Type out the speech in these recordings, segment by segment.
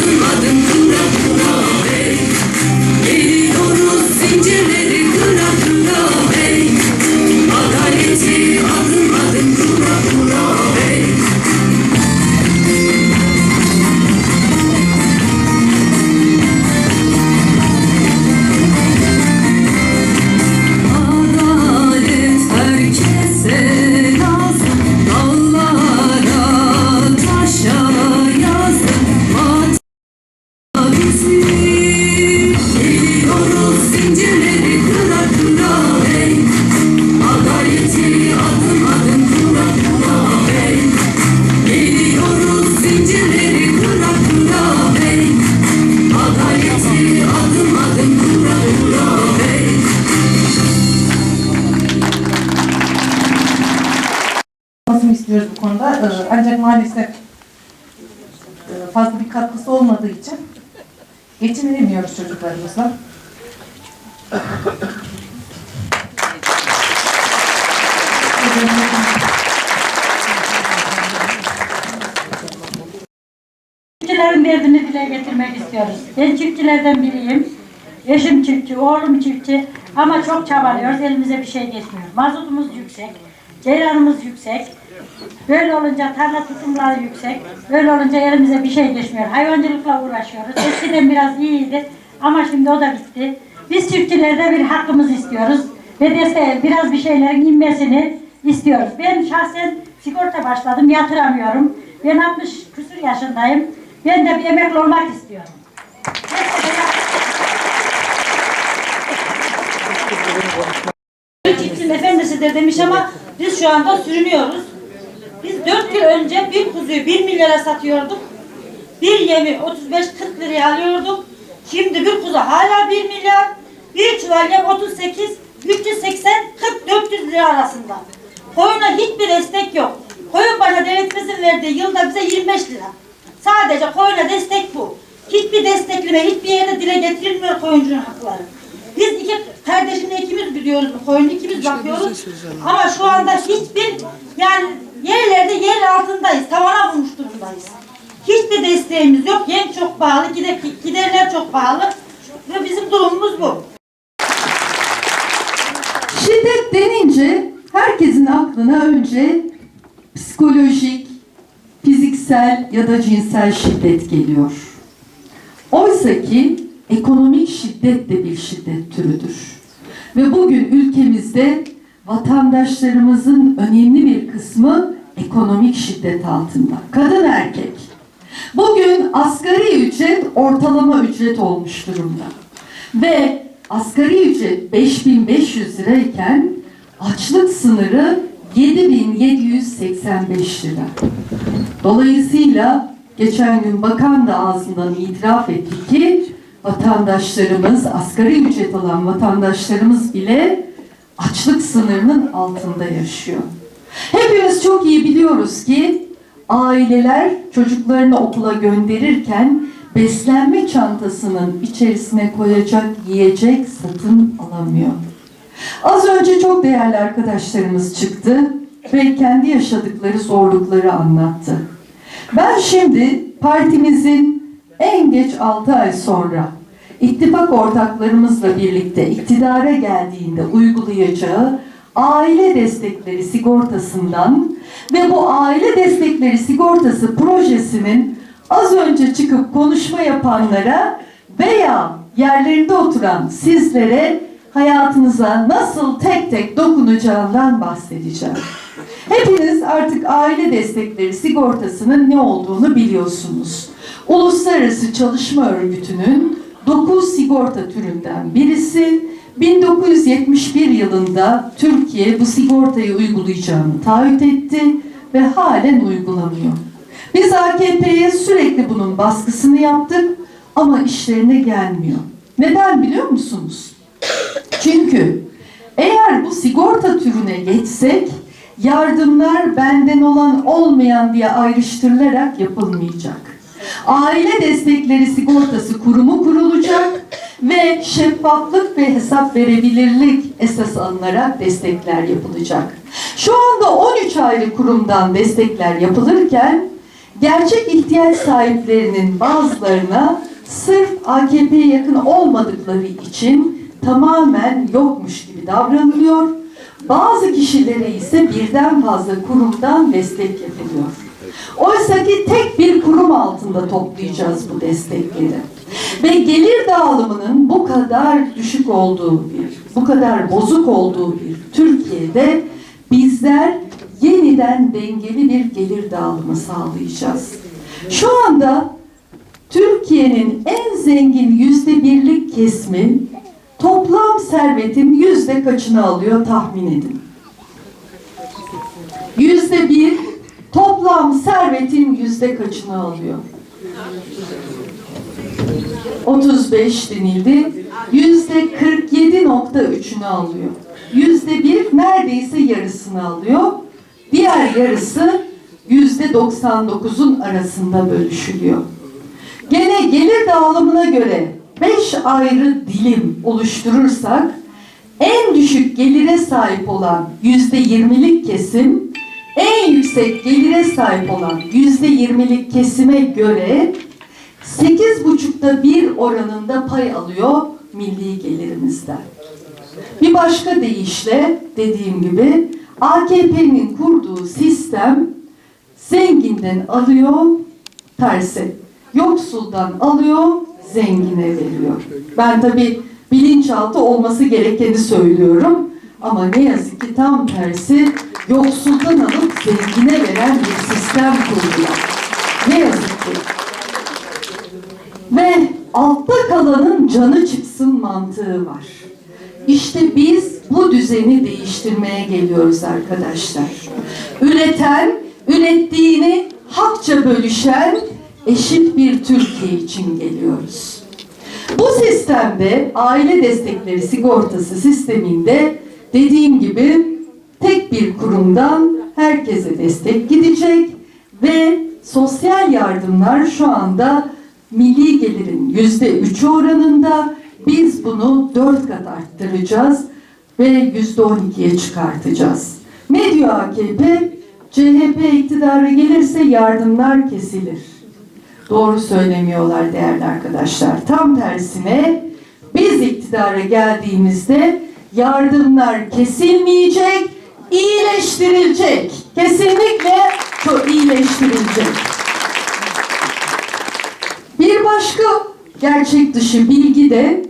private fazla bir katkısı olmadığı için geçinemiyoruz çocuklarımızla. Çiftçilerin derdini dile getirmek istiyoruz. Ben çiftçilerden biriyim. Eşim çiftçi, oğlum çiftçi ama çok çabalıyoruz. Elimize bir şey geçmiyor. Mazotumuz yüksek, ceyranımız yüksek. Böyle olunca tarla tutumları yüksek. Böyle olunca elimize bir şey geçmiyor. Hayvancılıkla uğraşıyoruz. Eskiden biraz iyiydi ama şimdi o da bitti. Biz çiftçilerde bir hakkımızı istiyoruz. Ve desteğe biraz bir şeylerin inmesini istiyoruz. Ben şahsen sigorta başladım, yatıramıyorum. Ben 60 küsur yaşındayım. Ben de bir emekli olmak istiyorum. Çiftçinin efendisidir demiş ama biz şu anda sürünüyoruz. Biz 4 yıl önce bir kuzuyu 1 milyara satıyorduk. Bir yemi 35-40 liraya alıyorduk. Şimdi bir kuzu hala 1 milyar. Bir çuval yem 38, 380, 40, 400 lira arasında. Koyuna hiçbir destek yok. Koyun başına devletimizin verdiği yılda bize 25 lira. Sadece koyuna destek bu. Hiçbir destekleme, hiçbir yerde dile getirilmiyor koyuncunun hakları. Biz iki kardeşimle ikimiz biliyoruz bu koyunu, ikimiz bakıyoruz. Ama şu anda hiçbir yani yerlerde yer altındayız, tavana vurmuş durumdayız. Hiçbir desteğimiz yok. Yem çok pahalı, gider, giderler çok pahalı. Ve bizim durumumuz bu. Şiddet denince herkesin aklına önce psikolojik, fiziksel ya da cinsel şiddet geliyor. Oysa ki ekonomik şiddet de bir şiddet türüdür. Ve bugün ülkemizde vatandaşlarımızın önemli bir kısmı ekonomik şiddet altında. Kadın erkek. Bugün asgari ücret ortalama ücret olmuş durumda. Ve asgari ücret 5500 lirayken açlık sınırı 7785 lira. Dolayısıyla geçen gün bakan da ağzından itiraf etti ki vatandaşlarımız, asgari ücret alan vatandaşlarımız bile açlık sınırının altında yaşıyor. Hepimiz çok iyi biliyoruz ki aileler çocuklarını okula gönderirken beslenme çantasının içerisine koyacak yiyecek satın alamıyor. Az önce çok değerli arkadaşlarımız çıktı ve kendi yaşadıkları zorlukları anlattı. Ben şimdi partimizin en geç 6 ay sonra ittifak ortaklarımızla birlikte iktidara geldiğinde uygulayacağı aile destekleri sigortasından ve bu aile destekleri sigortası projesinin az önce çıkıp konuşma yapanlara veya yerlerinde oturan sizlere hayatınıza nasıl tek tek dokunacağından bahsedeceğim. Hepiniz artık aile destekleri sigortasının ne olduğunu biliyorsunuz. Uluslararası Çalışma Örgütü'nün 9 sigorta türünden birisi 1971 yılında Türkiye bu sigortayı uygulayacağını taahhüt etti ve halen uygulamıyor. Biz AKP'ye sürekli bunun baskısını yaptık ama işlerine gelmiyor. Neden biliyor musunuz? Çünkü eğer bu sigorta türüne geçsek yardımlar benden olan olmayan diye ayrıştırılarak yapılmayacak. Aile destekleri sigortası kurumu kurulacak ve şeffaflık ve hesap verebilirlik esas alınarak destekler yapılacak. Şu anda 13 ayrı kurumdan destekler yapılırken gerçek ihtiyaç sahiplerinin bazılarına sırf AKP'ye yakın olmadıkları için tamamen yokmuş gibi davranılıyor. Bazı kişilere ise birden fazla kurumdan destek yapılıyor. Oysa ki tek bir kurum altında toplayacağız bu destekleri. Ve gelir dağılımının bu kadar düşük olduğu bir, bu kadar bozuk olduğu bir Türkiye'de bizler yeniden dengeli bir gelir dağılımı sağlayacağız. Şu anda Türkiye'nin en zengin yüzde birlik kesimi toplam servetin yüzde kaçını alıyor tahmin edin. Yüzde bir toplam servetin yüzde kaçını alıyor? 35 denildi. Yüzde 47.3'ünü alıyor. Yüzde bir neredeyse yarısını alıyor. Diğer yarısı yüzde 99'un arasında bölüşülüyor. Gene gelir dağılımına göre 5 ayrı dilim oluşturursak en düşük gelire sahip olan yüzde yirmilik kesim en yüksek gelire sahip olan yüzde yirmilik kesime göre sekiz buçukta bir oranında pay alıyor milli gelirimizden. Bir başka deyişle dediğim gibi AKP'nin kurduğu sistem zenginden alıyor tersi. Yoksuldan alıyor zengine veriyor. Ben tabi bilinçaltı olması gerekeni söylüyorum. Ama ne yazık ki tam tersi yoksuldan alıp zengine veren bir sistem kurdular. Ne yazık ki. Ve altta kalanın canı çıksın mantığı var. İşte biz bu düzeni değiştirmeye geliyoruz arkadaşlar. Üreten, ürettiğini hakça bölüşen eşit bir Türkiye için geliyoruz. Bu sistemde aile destekleri sigortası sisteminde dediğim gibi tek bir kurumdan herkese destek gidecek ve sosyal yardımlar şu anda milli gelirin yüzde üçü oranında biz bunu dört kat arttıracağız ve yüzde on ikiye çıkartacağız. Ne diyor AKP? CHP iktidara gelirse yardımlar kesilir. Doğru söylemiyorlar değerli arkadaşlar. Tam tersine biz iktidara geldiğimizde yardımlar kesilmeyecek, iyileştirilecek. Kesinlikle çok iyileştirilecek. Bir başka gerçek dışı bilgi de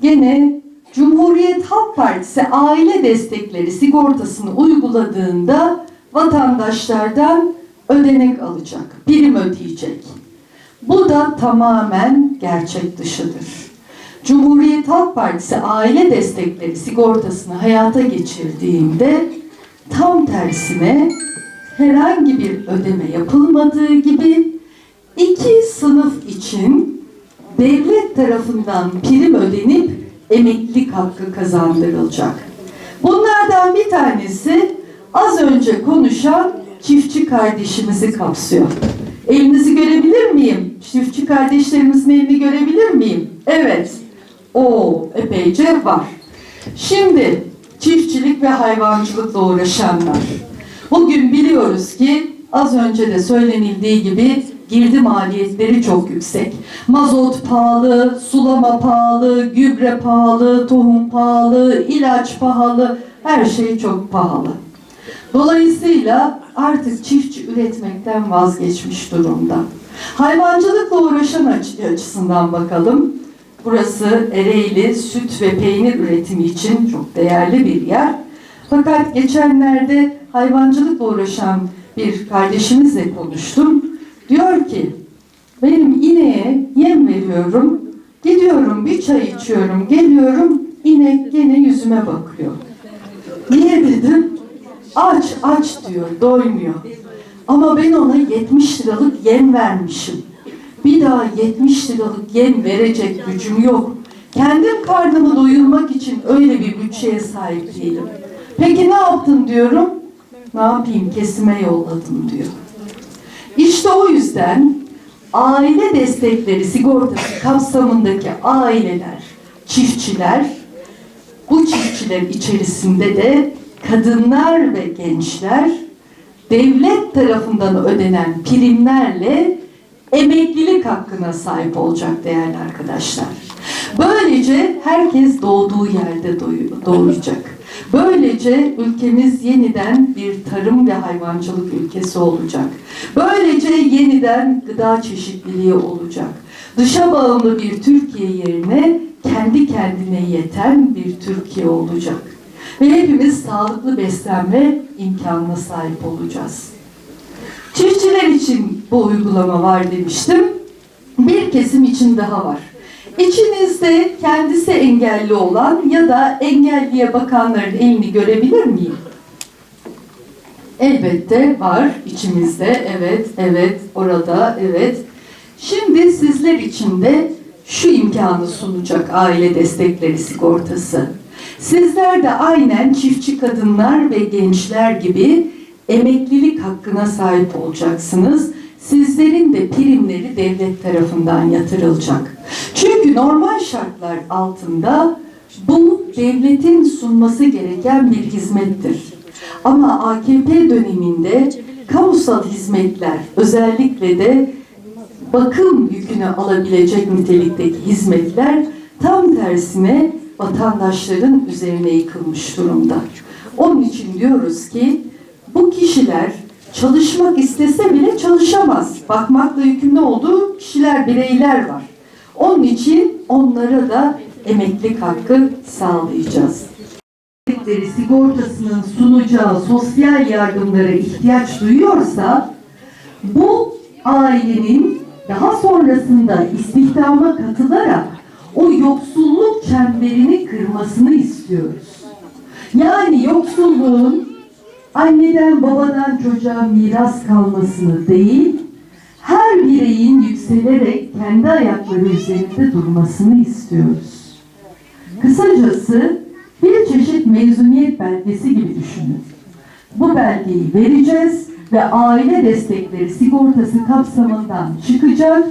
gene Cumhuriyet Halk Partisi aile destekleri sigortasını uyguladığında vatandaşlardan ödenek alacak, prim ödeyecek. Bu da tamamen gerçek dışıdır. Cumhuriyet Halk Partisi aile destekleri sigortasını hayata geçirdiğinde tam tersine herhangi bir ödeme yapılmadığı gibi iki sınıf için devlet tarafından prim ödenip emeklilik hakkı kazandırılacak. Bunlardan bir tanesi az önce konuşan çiftçi kardeşimizi kapsıyor. Elinizi görebilir miyim? Çiftçi kardeşlerimizin elini görebilir miyim? Evet. O epeyce var. Şimdi çiftçilik ve hayvancılıkla uğraşanlar. Bugün biliyoruz ki az önce de söylenildiği gibi girdi maliyetleri çok yüksek. Mazot pahalı, sulama pahalı, gübre pahalı, tohum pahalı, ilaç pahalı, her şey çok pahalı. Dolayısıyla artık çiftçi üretmekten vazgeçmiş durumda. Hayvancılıkla uğraşan açı- açısından bakalım. Burası Ereğli süt ve peynir üretimi için çok değerli bir yer. Fakat geçenlerde hayvancılıkla uğraşan bir kardeşimizle konuştum. Diyor ki benim ineğe yem veriyorum. Gidiyorum bir çay içiyorum. Geliyorum inek gene yüzüme bakıyor. Niye dedim? Aç aç diyor, doymuyor. Ama ben ona 70 liralık yem vermişim. Bir daha 70 liralık yem verecek gücüm yok. Kendim karnımı doyurmak için öyle bir bütçeye sahip değilim. Peki ne yaptın diyorum. Ne yapayım kesime yolladım diyor. İşte o yüzden aile destekleri sigortası kapsamındaki aileler, çiftçiler bu çiftçiler içerisinde de kadınlar ve gençler devlet tarafından ödenen primlerle emeklilik hakkına sahip olacak değerli arkadaşlar. Böylece herkes doğduğu yerde doğacak. Böylece ülkemiz yeniden bir tarım ve hayvancılık ülkesi olacak. Böylece yeniden gıda çeşitliliği olacak. Dışa bağımlı bir Türkiye yerine kendi kendine yeten bir Türkiye olacak. Ve hepimiz sağlıklı beslenme imkanına sahip olacağız. Çiftçiler için bu uygulama var demiştim. Bir kesim için daha var. İçinizde kendisi engelli olan ya da engelliye bakanların elini görebilir miyim? Elbette var içimizde. Evet, evet, orada, evet. Şimdi sizler için de şu imkanı sunacak aile destekleri sigortası. Sizler de aynen çiftçi kadınlar ve gençler gibi emeklilik hakkına sahip olacaksınız. Sizlerin de primleri devlet tarafından yatırılacak. Çünkü normal şartlar altında bu devletin sunması gereken bir hizmettir. Ama AKP döneminde kamusal hizmetler özellikle de bakım yükünü alabilecek nitelikteki hizmetler tam tersine vatandaşların üzerine yıkılmış durumda. Onun için diyoruz ki bu kişiler çalışmak istese bile çalışamaz. Bakmakla yükümlü olduğu kişiler, bireyler var. Onun için onlara da emeklilik hakkı sağlayacağız. Sigortasının sunacağı sosyal yardımlara ihtiyaç duyuyorsa bu ailenin daha sonrasında istihdama katılarak o yoksulluk çemberini kırmasını istiyoruz. Yani yoksulluğun anneden babadan çocuğa miras kalmasını değil, her bireyin yükselerek kendi ayakları üzerinde durmasını istiyoruz. Kısacası bir çeşit mezuniyet belgesi gibi düşünün. Bu belgeyi vereceğiz ve aile destekleri sigortası kapsamından çıkacak.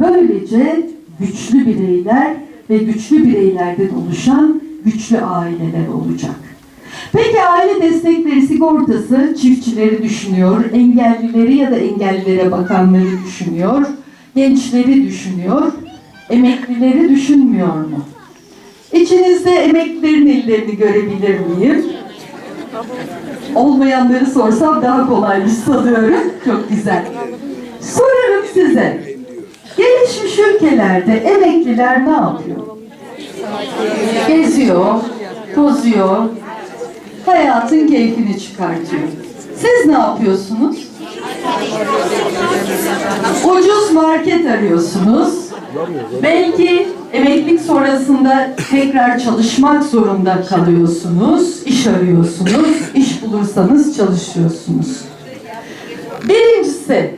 Böylece güçlü bireyler ve güçlü bireylerden oluşan güçlü aileler olacak. Peki aile destekleri sigortası çiftçileri düşünüyor, engellileri ya da engellilere bakanları düşünüyor, gençleri düşünüyor, emeklileri düşünmüyor mu? İçinizde emeklilerin ellerini görebilir miyim? Olmayanları sorsam daha kolaymış sanıyorum. Çok güzel. Sorarım size. Gelişmiş ülkelerde emekliler ne yapıyor? Geziyor, tozuyor, hayatın keyfini çıkartıyor. Siz ne yapıyorsunuz? Ucuz market arıyorsunuz. Belki emeklilik sonrasında tekrar çalışmak zorunda kalıyorsunuz, iş arıyorsunuz, iş bulursanız çalışıyorsunuz. Birincisi,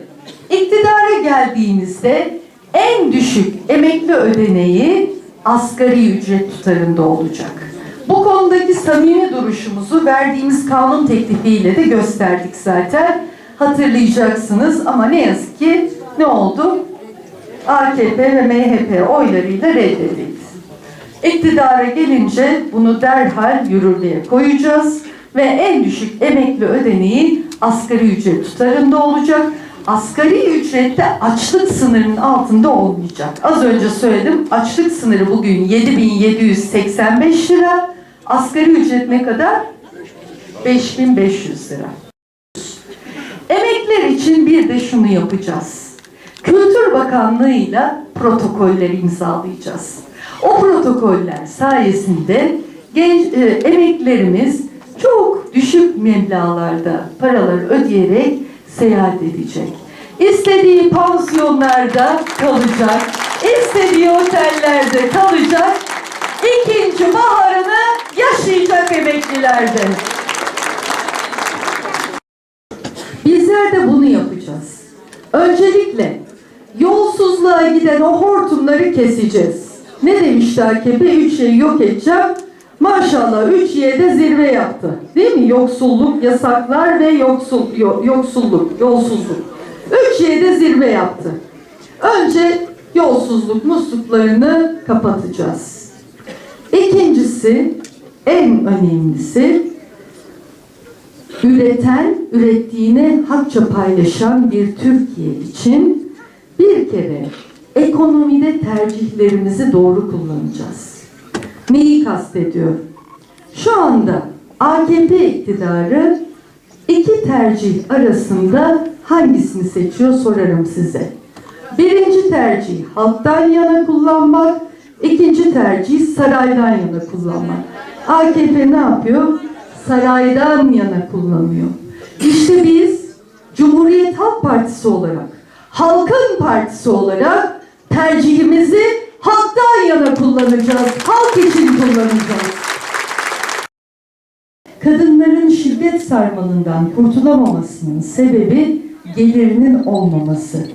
iktidara geldiğinizde en düşük emekli ödeneği asgari ücret tutarında olacak. Bu konudaki samimi duruşumuzu verdiğimiz kanun teklifiyle de gösterdik zaten. Hatırlayacaksınız ama ne yazık ki ne oldu? AKP ve MHP oylarıyla reddedildi. İktidara gelince bunu derhal yürürlüğe koyacağız ve en düşük emekli ödeneği asgari ücret tutarında olacak. Asgari ücrette açlık sınırının altında olmayacak. Az önce söyledim açlık sınırı bugün 7785 lira. Asgari ücret ne kadar? 5500 lira. Emekliler için bir de şunu yapacağız. Kültür Bakanlığı'yla protokolleri imzalayacağız. O protokoller sayesinde genç e, emeklilerimiz çok düşük meblağlarda paralar ödeyerek seyahat edecek. İstediği pansiyonlarda kalacak, istediği otellerde kalacak, ikinci baharını yaşayacak emeklilerde. Bizler de bunu yapacağız. Öncelikle yolsuzluğa giden o hortumları keseceğiz. Ne demişti AKP? Üç şeyi yok edeceğim. Maşallah 3Y'de zirve yaptı. Değil mi? Yoksulluk, yasaklar ve yoksul, yo- yoksulluk, yolsuzluk. 3Y'de zirve yaptı. Önce yolsuzluk musluklarını kapatacağız. İkincisi, en önemlisi üreten, ürettiğini hakça paylaşan bir Türkiye için bir kere ekonomide tercihlerimizi doğru kullanacağız. Neyi kastediyorum? Şu anda AKP iktidarı iki tercih arasında hangisini seçiyor sorarım size. Birinci tercih halktan yana kullanmak, ikinci tercih saraydan yana kullanmak. AKP ne yapıyor? Saraydan yana kullanıyor. İşte biz Cumhuriyet Halk Partisi olarak, halkın partisi olarak tercihimizi halktan yana kullanacağız. Halk için kullanacağız. Kadınların şiddet sarmalından kurtulamamasının sebebi gelirinin olmaması.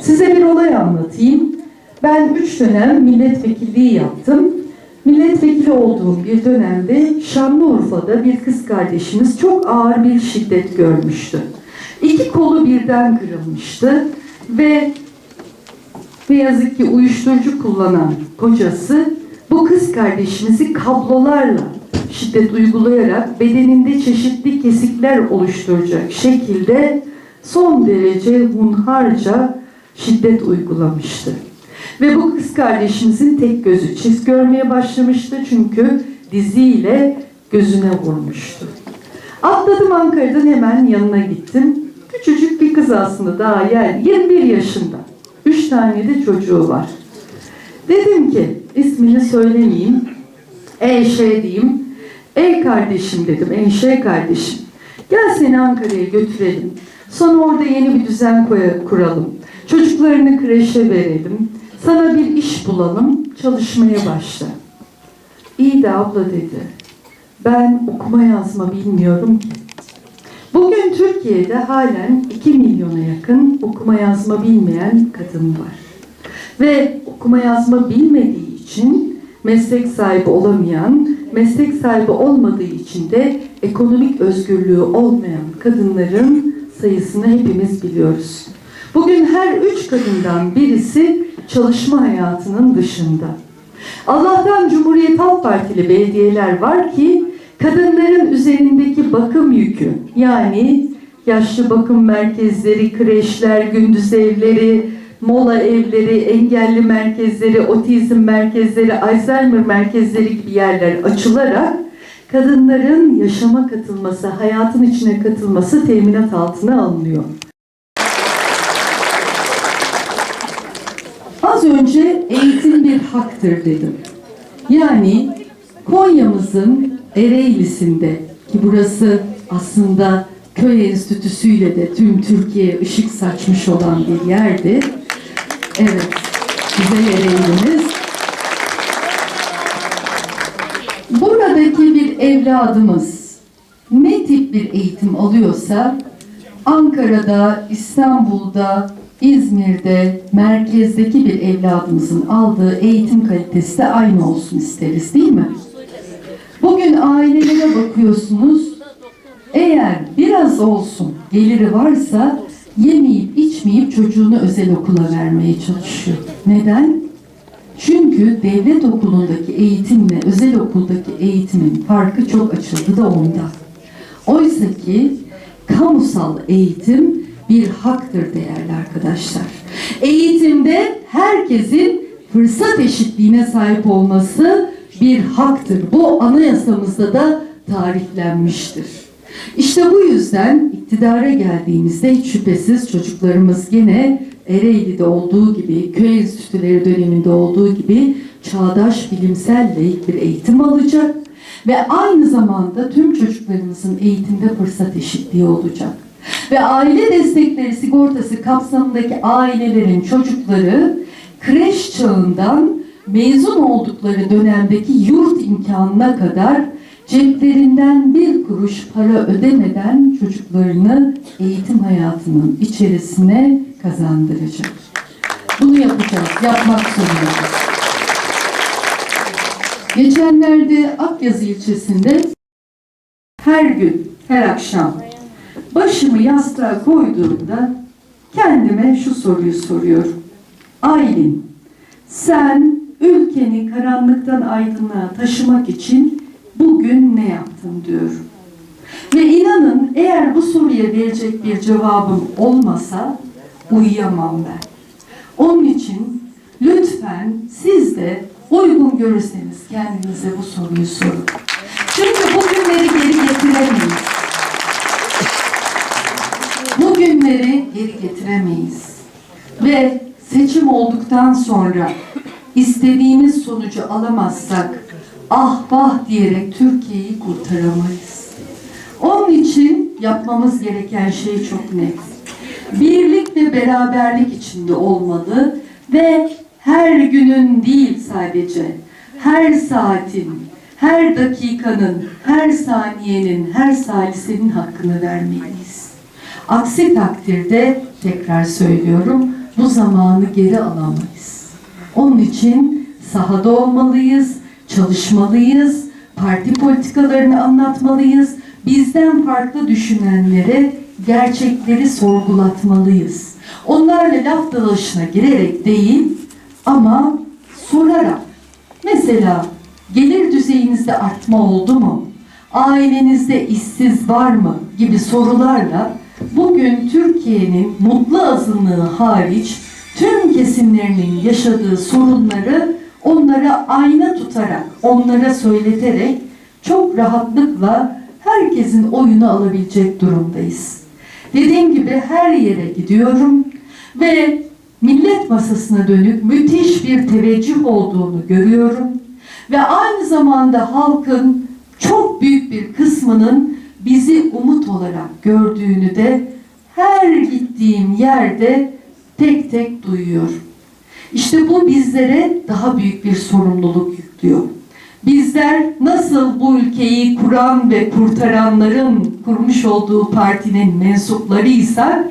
Size bir olay anlatayım. Ben üç dönem milletvekilliği yaptım. Milletvekili olduğum bir dönemde Şanlıurfa'da bir kız kardeşimiz çok ağır bir şiddet görmüştü. İki kolu birden kırılmıştı ve ne yazık ki uyuşturucu kullanan kocası bu kız kardeşimizi kablolarla şiddet uygulayarak bedeninde çeşitli kesikler oluşturacak şekilde son derece hunharca şiddet uygulamıştı. Ve bu kız kardeşimizin tek gözü çift görmeye başlamıştı çünkü diziyle gözüne vurmuştu. Atladım Ankara'dan hemen yanına gittim. Küçücük bir kız aslında daha yani 21 yaşında. Üç tane de çocuğu var. Dedim ki ismini söylemeyeyim. Eyşe diyeyim. Ey kardeşim dedim. Eyşe kardeşim. Gel seni Ankara'ya götürelim. Sonra orada yeni bir düzen kuralım. Çocuklarını kreşe verelim. Sana bir iş bulalım. Çalışmaya başla. İyi de abla dedi. Ben okuma yazma bilmiyorum. Bugün Türkiye'de halen 2 milyona yakın okuma yazma bilmeyen kadın var. Ve okuma yazma bilmediği için meslek sahibi olamayan, meslek sahibi olmadığı için de ekonomik özgürlüğü olmayan kadınların sayısını hepimiz biliyoruz. Bugün her üç kadından birisi çalışma hayatının dışında. Allah'tan Cumhuriyet Halk Partili belediyeler var ki kadınların üzerindeki bakım yükü yani yaşlı bakım merkezleri, kreşler, gündüz evleri, mola evleri, engelli merkezleri, otizm merkezleri, Alzheimer merkezleri gibi yerler açılarak kadınların yaşama katılması, hayatın içine katılması teminat altına alınıyor. Az önce eğitim bir haktır dedim. Yani Konya'mızın Ereğlisi'nde ki burası aslında köy enstitüsüyle de tüm Türkiye'ye ışık saçmış olan bir yerdi. Evet, güzel Ereğlimiz. Buradaki bir evladımız ne tip bir eğitim alıyorsa Ankara'da, İstanbul'da, İzmir'de, merkezdeki bir evladımızın aldığı eğitim kalitesi de aynı olsun isteriz değil mi? Bugün ailelere bakıyorsunuz. Eğer biraz olsun geliri varsa yemeyip içmeyip çocuğunu özel okula vermeye çalışıyor. Neden? Çünkü devlet okulundaki eğitimle özel okuldaki eğitimin farkı çok açıldı da ondan. Oysa ki kamusal eğitim bir haktır değerli arkadaşlar. Eğitimde herkesin fırsat eşitliğine sahip olması bir haktır. Bu anayasamızda da tariflenmiştir. İşte bu yüzden iktidara geldiğimizde hiç şüphesiz çocuklarımız gene Ereğli'de olduğu gibi, köy enstitüleri döneminde olduğu gibi çağdaş bilimsel layık bir eğitim alacak ve aynı zamanda tüm çocuklarımızın eğitimde fırsat eşitliği olacak. Ve aile destekleri sigortası kapsamındaki ailelerin çocukları kreş çağından mezun oldukları dönemdeki yurt imkanına kadar ceplerinden bir kuruş para ödemeden çocuklarını eğitim hayatının içerisine kazandıracak. Bunu yapacağız, yapmak zorundayız. Geçenlerde Akyazı ilçesinde her gün, her akşam başımı yastığa koyduğumda kendime şu soruyu soruyorum. Aylin, sen ülkeni karanlıktan aydınlığa taşımak için bugün ne yaptın diyorum. Ve inanın eğer bu soruya verecek bir cevabım olmasa uyuyamam ben. Onun için lütfen siz de uygun görürseniz kendinize bu soruyu sorun. Çünkü bugünleri geri getiremeyiz. Bugünleri geri getiremeyiz. Ve seçim olduktan sonra istediğimiz sonucu alamazsak ah vah diyerek Türkiye'yi kurtaramayız. Onun için yapmamız gereken şey çok net. Birlik ve beraberlik içinde olmalı ve her günün değil sadece, her saatin, her dakikanın, her saniyenin, her salisenin hakkını vermeliyiz. Aksi takdirde tekrar söylüyorum bu zamanı geri alamayız. Onun için sahada olmalıyız, çalışmalıyız, parti politikalarını anlatmalıyız, bizden farklı düşünenlere gerçekleri sorgulatmalıyız. Onlarla laf dalaşına girerek değil ama sorarak. Mesela gelir düzeyinizde artma oldu mu? Ailenizde işsiz var mı? gibi sorularla bugün Türkiye'nin mutlu azınlığı hariç tüm kesimlerinin yaşadığı sorunları onlara ayna tutarak, onlara söyleterek çok rahatlıkla herkesin oyunu alabilecek durumdayız. Dediğim gibi her yere gidiyorum ve millet masasına dönük müthiş bir teveccüh olduğunu görüyorum ve aynı zamanda halkın çok büyük bir kısmının bizi umut olarak gördüğünü de her gittiğim yerde tek tek duyuyorum. İşte bu bizlere daha büyük bir sorumluluk yüklüyor. Bizler nasıl bu ülkeyi kuran ve kurtaranların kurmuş olduğu partinin mensuplarıysak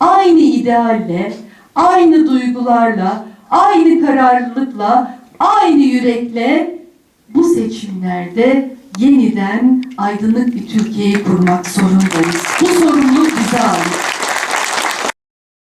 aynı idealle, aynı duygularla, aynı kararlılıkla, aynı yürekle bu seçimlerde yeniden aydınlık bir Türkiye'yi kurmak zorundayız. Bu sorumluluk bize ait.